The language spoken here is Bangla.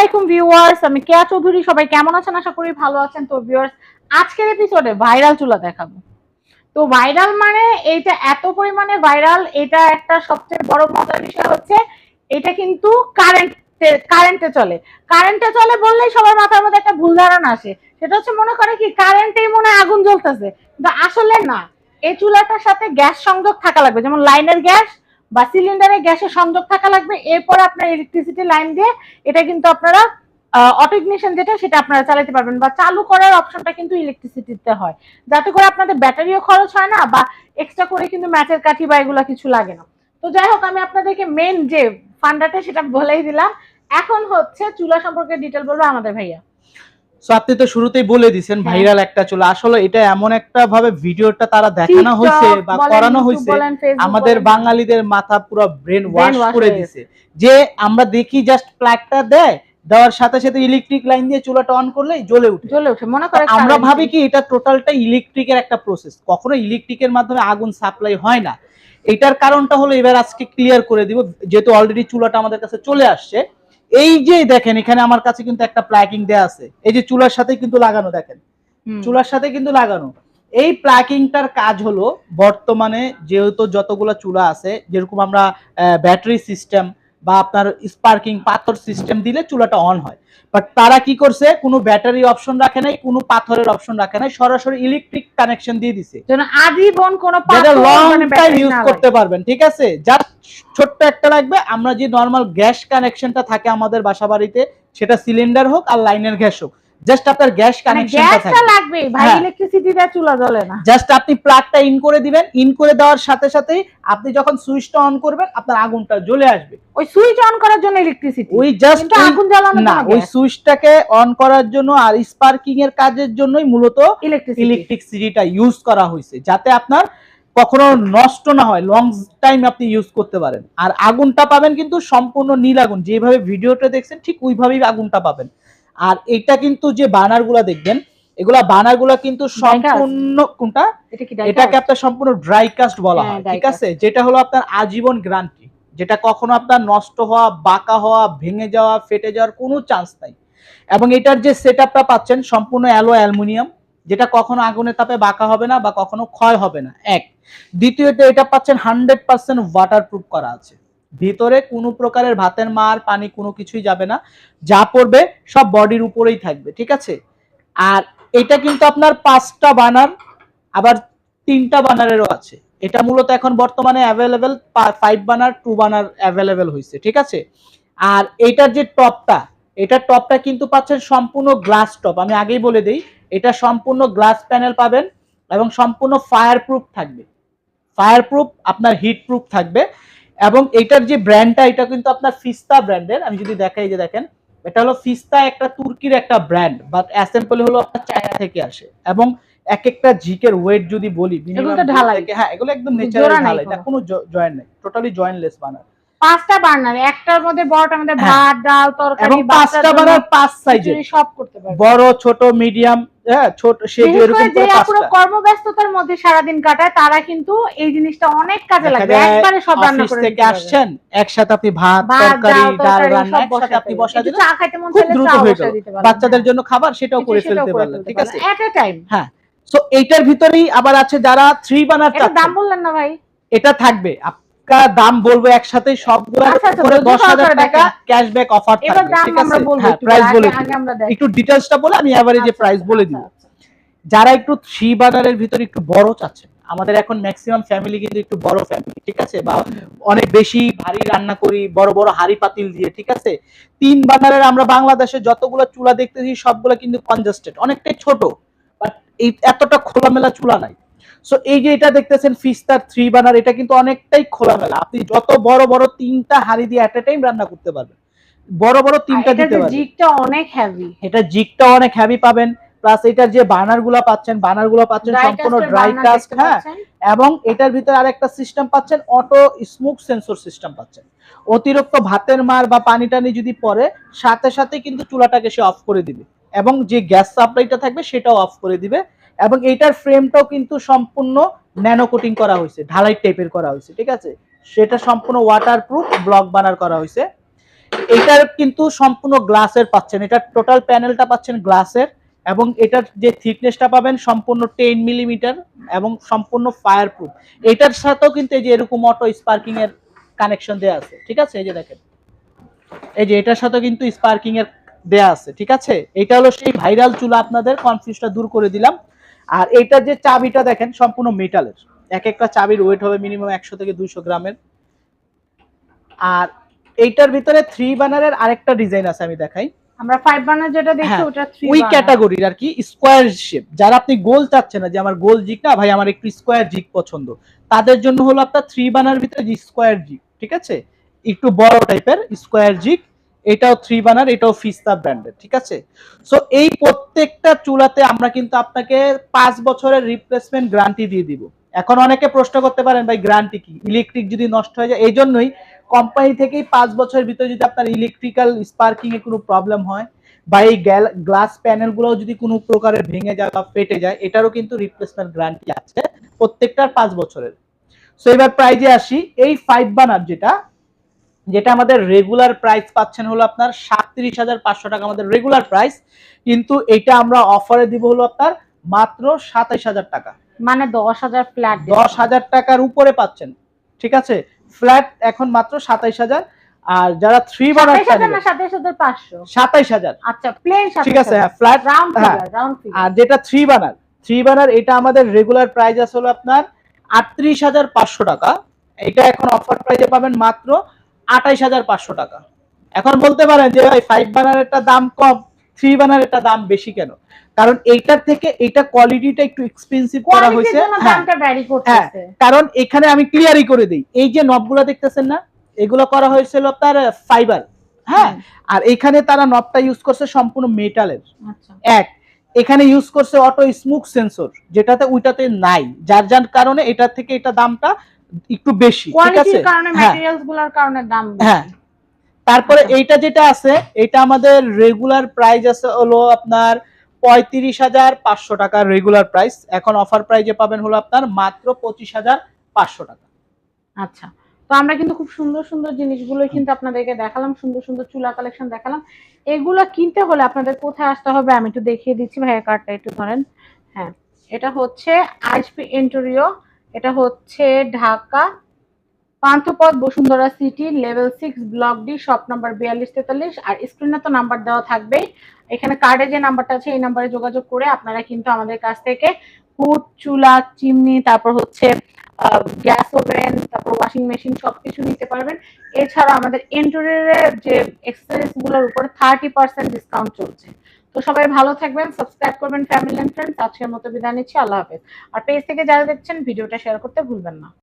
আলাইকুম ভিউয়ার্স, আমি কেয়া চৌধুরী, সবাই কেমন আছেন? আশা করি ভালো আছেন। তো ভিউয়ার্স, আজকের এপিসোডে ভাইরাল চুলা দেখাবো। তো ভাইরাল মানে এইটা এত পরিমাণে ভাইরাল, এটা একটা সবচেয়ে বড় মজার বিষয় হচ্ছে, এটা কিন্তু কারেন্ট কারেন্টে চলে। কারেন্টে চলে বললেই সবার মাথার মধ্যে একটা ভুল ধারণা আসে। সেটা হচ্ছে মনে করে কি কারেন্টেই মনে আগুন জ্বলতেছে, কিন্তু আসলে না। এই চুলাটার সাথে গ্যাস সংযোগ থাকা লাগবে, যেমন লাইনের গ্যাস বা সিলিন্ডারে গ্যাসের সংযোগ থাকা লাগবে, এরপরে আপনার ইলেকট্রিসিটি লাইন দিয়ে এটা কিন্তু আপনারা অটো ইগনিশন যেটা সেটা আপনারা চালাতে পারবেন বা চালু করার অপশনটা কিন্তু ইলেকট্রিসিটিতে হয়। যাতে করে আপনাদের ব্যাটারিও খরচ হয় না বা এক্সট্রা করে কিন্তু ম্যাচের কাঠি বা এগুলো কিছু লাগে না। তো যাই হোক, আমি আপনাদেরকে মেন যে ফান্ডাটা সেটা বলেই দিলাম। এখন হচ্ছে চুলা সম্পর্কে ডিটেল বলব আমাদের ভাইয়া। সো আপনি তো শুরুতেই বলে দিছেন হ্যাঁ। ভাইরাল একটা চলে। আসলে এটা এমন একটা ভাবে ভিডিওটা তারা দেখানো হয়েছে বা করানো হয়েছে। আমাদের বাঙালিদের মাথা পুরো ব্রেন ওয়াশ করে হয়ে দিছে। যে আমরা দেখি জাস্ট প্লাগটা দেয় দেওয়ার সাথে সাথে ইলেকট্রিক লাইন দিয়ে চুলাটা অন করলেই জ্বলে উঠে। জ্বলে ওঠে মনে করে আমরা ভাবি কি এটা টোটালটা ইলেকট্রিকের একটা প্রসেস কখনো ইলেকট্রিকের মাধ্যমে আগুন সাপ্লাই হয় না। এটার কারণটা হলো এবার আজকে ক্লিয়ার করে দিব যেহেতু অলরেডি চুলাটা আমাদের কাছে চলে আসছে। এই যে দেখেন এখানে আমার কাছে কিন্তু একটা প্ল্যাকিং দেয়া আছে। এই যে চুলার সাথে কিন্তু লাগানো দেখেন। চুলার সাথে কিন্তু লাগানো। এই প্ল্যাকিংটার কাজ হলো বর্তমানে যেহেতু যতগুলো চুলা আছে যেরকম আমরা ব্যাটারি সিস্টেম বা আপনার স্পার্কিং পাথর সিস্টেম দিলে চুলাটা অন হয়। বাট তারা কি করছে কোনো ব্যাটারি অপশন রাখে নাই কোনো পাথরের অপশন রাখে নাই সরাসরি ইলেকট্রিক কানেকশন দিয়ে দিছে। যেন আজীবন কোনো পাথর লং মানে টাইম ইউজ করতে পারবেন ঠিক আছে? যার ছোট্ট একটা লাগবে আমরা যে নর্মাল গ্যাস কানেকশনটা থাকে আমাদের বাসা বাড়িতে সেটা সিলিন্ডার হোক আর লাইনের গ্যাস হোক জাস্ট আপনার গ্যাস কানেকশনটা গ্যাসটা থাকে। ভাই হ্যাঁ। চুলা জ্বলে না। জাস্ট আপনি প্লাগটা ইন করে দিবেন ইন করে দেওয়ার সাথে সাথেই আপনি যখন সুইচটা অন করবেন আপনার আগুনটা জ্বলে আসবে। ওই সুইচ অন করার জন্য ইলেকট্রিসিটি ওই জাস্ট আগুন জ্বালানো না ওই সুইচটাকে অন করার জন্য আর স্পার্কিং এর কাজের জন্যই মূলত ইলেকট্রিসিটি ইলেকট্রিসিটিটা ইউজ করা হয়েছে যাতে আপনার কখনো নষ্ট না হয় লং টাইম আপনি ইউজ করতে পারেন। আর আগুনটা পাবেন কিন্তু সম্পূর্ণ নীল আগুন যেভাবে ভিডিওটা দেখছেন ঠিক ওইভাবেই আগুনটা পাবেন। আর এটা কিন্তু যে বানারগুলা দেখবেন এগুলা বানারগুলা কিন্তু সম্পূর্ণ কোনটা? এটাকে আপনার সম্পূর্ণ ড্রাই কাস্ট বলা হ্যাঁ, হয় ঠিক আছে? যেটা হলো আপনার আজীবন গ্যারান্টি যেটা কখনো আপনার নষ্ট হওয়া বাঁকা হওয়া ভেঙে যাওয়া ফেটে যাওয়ার কোনো চান্স নাই। এবং এটার যে সেটআপটা পাচ্ছেন সম্পূর্ণ অ্যালো অ্যালুমিনিয়াম যেটা কখনো আগুনের তাপে বাঁকা হবে না বা কখনো ক্ষয় হবে না। এক, দ্বিতীয়ত এটা পাচ্ছেন হান্ড্রেড পার্সেন্ট ওয়াটার প্রুফ করা আছে। ভিতরে কোনো প্রকারের ভাতের মার, পানি কোনো কিছুই যাবে না। যা পড়বে সব বডির উপরেই থাকবে, ঠিক আছে? আর এটা কিন্তু আপনার পাঁচটা বানার, আবার তিনটা বানারেরও আছে। এটা মূলত এখন বর্তমানে available five burner two burner available হয়েছে ঠিক আছে? আর এটার যে টপটা, এটার টপটা কিন্তু পাচ্ছেন সম্পূর্ণ গ্লাস টপ আমি আগেই বলে দিই এটা সম্পূর্ণ গ্লাস প্যানেল পাবেন এবং সম্পূর্ণ ফায়ার প্রুফ থাকবে। ফায়ার প্রুফ আপনার হিট প্রুফ থাকবে এবং এটার যে ব্র্যান্ডটা এটা কিন্তু আপনার ফিস্তা ব্র্যান্ডের আমি যদি দেখাই যে দেখেন এটা হলো ফিস্তা একটা তুর্কির একটা ব্র্যান্ড বাট অ্যাসেম্বল হলো আপনার চায়না থেকে আসে। এবং এক একটা জিকের ওয়েট যদি বলি হ্যাঁ এগুলো একদম নেচারাল ঢালাই। এটা কোনো। জয়েন্ট নেই টোটালি জয়েন্টলেস বানার পাঁচটা বার্নার একটার মধ্যে বড়টার মধ্যে হ্যাঁ। ভাত ডাল তরকারি এবং পাঁচটা বানার পাঁচ সাইজের সব করতে পারবে। বড় ছোট মিডিয়াম হ্যাঁ ছোট সে বিশেষ করে যে করে কর্মব্যস্ততার মধ্যে সারাদিন কাটায় তারা কিন্তু এই জিনিসটা অনেক কাজে লাগবে। একবারে সব রান্না করে থেকে আসছেন একসাথে আপনি ভাত ভাত তরকারি ডাল ডাল রান্না একসাথে আপনি বসা একটু চা খাইতে মন চাইলে দ্রুত চাও বসায় গেল দিতে পারবেন। বাচ্চাদের জন্য খাবার সেটাও করে ফেলতে পারলেন ঠিক আছে? হ্যাঁ। সো এইটার ভিতরেই আবার আছে যারা থ্রি বানার দাম বললেন না ভাই। এটা থাকবে। আপনার দাম বলব একসাথে সবগুলো আচ্ছা, আচ্ছা, করে দশ হাজার করে টাকা ক্যাশব্যাক অফার এবার থাকবে ঠিক আছে? বলব হ্যাঁ প্রাইস বলে আগে আমরা দেখি। একটু ডিটেলসটা বলে আমি এভারেজে আচ্ছা, প্রাইস বলে দিব। আচ্ছা, আচ্ছা। যারা একটু থ্রি বাজারের ভিতরে একটু বড় চাচ্ছেন আমাদের এখন ম্যাক্সিমাম ফ্যামিলি কিন্তু একটু বড় ফ্যামিলি ঠিক আছে? বা অনেক বেশি ভারী রান্না করি বড় বড় হাড়ি পাতিল দিয়ে ঠিক আছে? তিন বাজারের আমরা বাংলাদেশে যতগুলো চুলা দেখতেছি সবগুলো কিন্তু কনজাস্টেড অনেকটাই ছোট বাট এই এতটা খোলামেলা চুলা নাই। সো এই যে এটা দেখতেছেন ফিস্টার থ্রি বানার এটা কিন্তু অনেকটাই খোলামেলা। আপনি যত বড় বড় তিনটা হাড়ি দিয়ে এট এ টাইম রান্না করতে পারবেন। বড় বড় তিনটা দিতে পারবেন। জিগটা অনেক হেভি এটা জিগটা অনেক হেভি পাবেন। প্লাস এটার যে বার্নারগুলা পাচ্ছেন বার্নারগুলো পাচ্ছেন সম্পূর্ণ ড্রাই কাস্ট হ্যাঁ। এবং এটার ভিতরে আরেকটা সিস্টেম পাচ্ছেন অটো স্মোক সেন্সর সিস্টেম পাচ্ছেন। অতিরিক্ত ভাতের মার বা পানি টানি যদি পড়ে সাথে সাথে কিন্তু চুলাটাকে সে অফ করে দিবে। এবং যে গ্যাস সাপ্লাইটা থাকবে সেটাও অফ করে দিবে। এবং এটার ফ্রেমটাও কিন্তু সম্পূর্ণ ন্যানো কোটিং করা হয়েছে, ঢালাই টাইপের করা হয়েছে, ঠিক আছে? সেটা সম্পূর্ণ ওয়াটার প্রুফ ব্লক বানার করা হয়েছে। এটার কিন্তু সম্পূর্ণ গ্লাসের পাচ্ছেন এটা টোটাল প্যানেলটা পাচ্ছেন গ্লাসের এবং এটার যে থিকনেসটা পাবেন সম্পূর্ণ টেন মিলিমিটার এবং সম্পূর্ণ ফায়ার প্রুফ এটার সাথেও কিন্তু এই যে এরকম অটো স্পার্কিং এর কানেকশন দেওয়া আছে, ঠিক আছে? এই যে দেখেন। এই যে এটার সাথে কিন্তু স্পার্কিং এর দেয়া আছে, ঠিক আছে? এটা হলো সেই ভাইরাল চুলা আপনাদের কনফিউজটা দূর করে দিলাম। আর এইটার যে চাবিটা দেখেন সম্পূর্ণ মেটালের এক একটা চাবির ওয়েট হবে মিনিমাম একশো থেকে দুইশো গ্রামের। আর এইটার ভিতরে থ্রি বানারের আরেকটা ডিজাইন আছে আমি দেখাই। আমরা ফাইভ যেটা দেখছি হ্যাঁ, ওটা থ্রি ওই ক্যাটাগরির আর কি স্কোয়ার শেপ যারা আপনি গোল চাচ্ছেন না যে আমার গোল জিক না ভাই আমার একটু স্কোয়ার জিক পছন্দ। তাদের জন্য হলো আপনার থ্রি বানার ভিতরে স্কোয়ার জিক ঠিক আছে? একটু বড় টাইপের স্কোয়ার জিক এটাও থ্রি বানার এটাও ফিস্তা ব্র্যান্ডের ঠিক আছে? সো এই প্রত্যেকটা চুলাতে আমরা কিন্তু আপনাকে পাঁচ বছরের রিপ্লেসমেন্ট গ্যারান্টি দিয়ে দিব। এখন অনেকে প্রশ্ন করতে পারেন, ভাই গ্যারান্টি কি? ইলেকট্রিক যদি নষ্ট হয়ে যায় এই জন্যই কোম্পানি থেকেই পাঁচ বছরের ভিতরে যদি আপনার ইলেকট্রিক্যাল স্পার্কিং এ কোনো প্রবলেম হয় বা এই গ্লাস প্যানেলগুলো যদি কোনো প্রকারের ভেঙে যায় বা ফেটে যায়, এটারও কিন্তু রিপ্লেসমেন্ট গ্যারান্টি আছে প্রত্যেকটার পাঁচ বছরের। সো এবার প্রাইজে আসি, এই ফাইভ বানার যেটা যেটা আমাদের রেগুলার প্রাইস পাচ্ছেন হলো আপনার সাতত্রিশ হাজার পাঁচশো টাকা আমাদের রেগুলার প্রাইস কিন্তু এটা আমরা অফারে দিব হলো আপনার মাত্র সাতাইশ হাজার টাকা। মানে দশ হাজার ফ্ল্যাট দশ হাজার টাকার উপরে পাচ্ছেন ঠিক আছে? ফ্ল্যাট এখন মাত্র সাতাইশ হাজার আর যারা থ্রি বানার সাতাইশ হাজার আচ্ছা প্লেন ঠিক আছে হ্যাঁ ফ্ল্যাট রাউন্ড হ্যাঁ। রাউন্ড আর যেটা থ্রি বানার থ্রি বানার এটা আমাদের রেগুলার প্রাইস আছে হলো আপনার আটত্রিশ হাজার পাঁচশো টাকা। এটা এখন অফার প্রাইসে পাবেন মাত্র আঠাইশ হাজার পাঁচশো টাকা। এখন বলতে পারেন যে ভাই ফাইভ বানারেরটা দাম কম থ্রি বানারেরটা দাম বেশি কেন? কারণ এইটার থেকে এটা কোয়ালিটিটা একটু এক্সপেন্সিভ করা হয়েছে। হ্যাঁ। করতেছে। কারণ এখানে আমি ক্লিয়ারই করে দিই এই যে নবগুলো দেখতেছেন না এগুলো করা হয়েছিল আপনার ফাইবার হ্যাঁ? আর এখানে তারা নবটা ইউজ করছে সম্পূর্ণ মেটালের আচ্ছা। এক এখানে ইউজ করছে অটো স্মুক সেন্সর যেটাতে ওইটাতে নাই। যার যার কারণে এটা থেকে এটা দামটা একটু বেশি ঠিক আছে? কারণে হ্যাঁ। কারণে দাম হ্যাঁ। তারপরে আচ্ছা। এইটা যেটা আছে এটা আমাদের রেগুলার প্রাইস আছে হলো আপনার পঁয়ত্রিশ হাজার পাঁচশো টাকার রেগুলার প্রাইস এখন অফার প্রাইজে পাবেন হলো আপনার মাত্র পঁচিশ হাজার পাঁচশো টাকা। আচ্ছা। তো আমরা কিন্তু খুব সুন্দর সুন্দর জিনিসগুলো কিন্তু আপনাদেরকে দেখালাম সুন্দর সুন্দর চুলা কালেকশন দেখালাম। এগুলো কিনতে হলে আপনাদের কোথায় আসতে হবে আমি একটু দেখিয়ে দিচ্ছি ভাইয়া কার্ডটা একটু ধরেন। হ্যাঁ এটা হচ্ছে আইসপি ইন্টেরিও এটা হচ্ছে Dhaka Panthapath Bashundhara city, level six, block D, shop number বিয়াল্লিশ, তেতাল্লিশ, আর স্ক্রিনে তো নাম্বার দেওয়া থাকবেই। এখানে কার্ডে যে নাম্বারটা আছে, এই নাম্বারে যোগাযোগ করে আপনারা কিন্তু আমাদের কাছ থেকে ফুড চুলা, চিমনি, তারপর হচ্ছে গ্যাস ওভেন, তারপর ওয়াশিং মেশিন সবকিছু নিতে পারবেন। এছাড়া আমাদের ইন্টেরিয়রের যে এক্সেসরিজগুলোর উপর থার্টি পার্সেন্ট ডিসকাউন্ট চলছে। তো সবাই ভালো থাকবেন সাবস্ক্রাইব করবেন ফ্যামিলি এন্ড ফ্রেন্ডস আজকের মতো বিদায় নিচ্ছি, আল্লাহ হাফেজ। আর পেজ থেকে যারা দেখছেন, ভিডিওটা শেয়ার করতে ভুলবেন না।